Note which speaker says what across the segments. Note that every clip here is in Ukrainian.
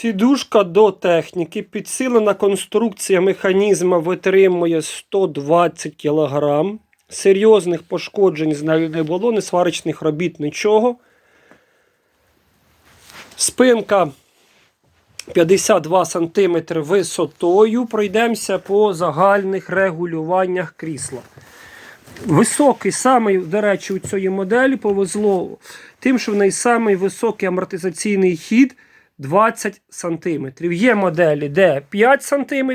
Speaker 1: Сідушка до техніки. Підсилена конструкція механізма витримує 120 кг. Серйозних пошкоджень з нею не було, не сварочних робіт, нічого. Спинка 52 см висотою. Пройдемося по загальних регулюваннях крісла. Високий, самий, до речі, у цієї моделі повезло тим, що в неї самий високий амортизаційний хід 20 см. Є моделі, де 5 см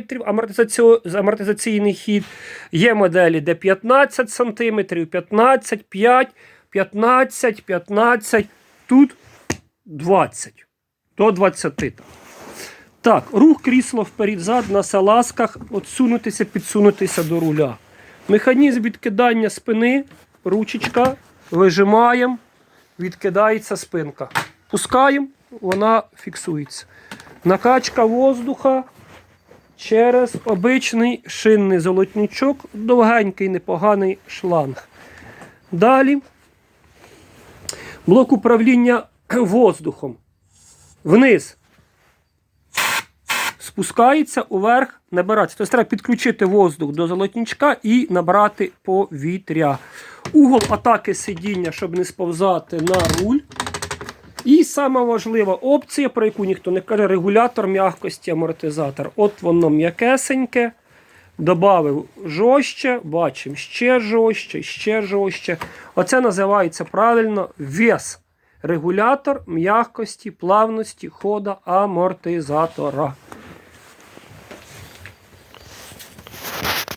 Speaker 1: амортизаційний хід, є моделі, де 15 см, 15, 5, 15, 15, тут 20 до 20. Так, рух крісло вперед-зад на салазках, отсунутися, підсунутися до руля. Механізм відкидання спини, ручечка, вижимаємо, відкидається спинка. Пускаємо, вона фіксується. Накачка воздуха через обичний шинний золотничок, довгенький непоганий шланг. Далі блок управління воздухом. Вниз спускається уверх, набирається. Тобто треба підключити воздух до золотничка і набрати повітря. Угол атаки сидіння, щоб не сповзати на руль. І сама важлива опція, про яку ніхто не каже, регулятор м'якості амортизатор. От воно м'якесеньке. Добавив жорстче, бачимо ще жорстче, ще жорстче. Оце називається правильно вес. Регулятор м'якості, плавності хода амортизатора.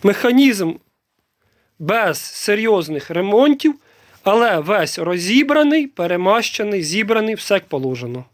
Speaker 1: Механізм без серйозних ремонтів, але весь розібраний, перемащений, зібраний, все як положено.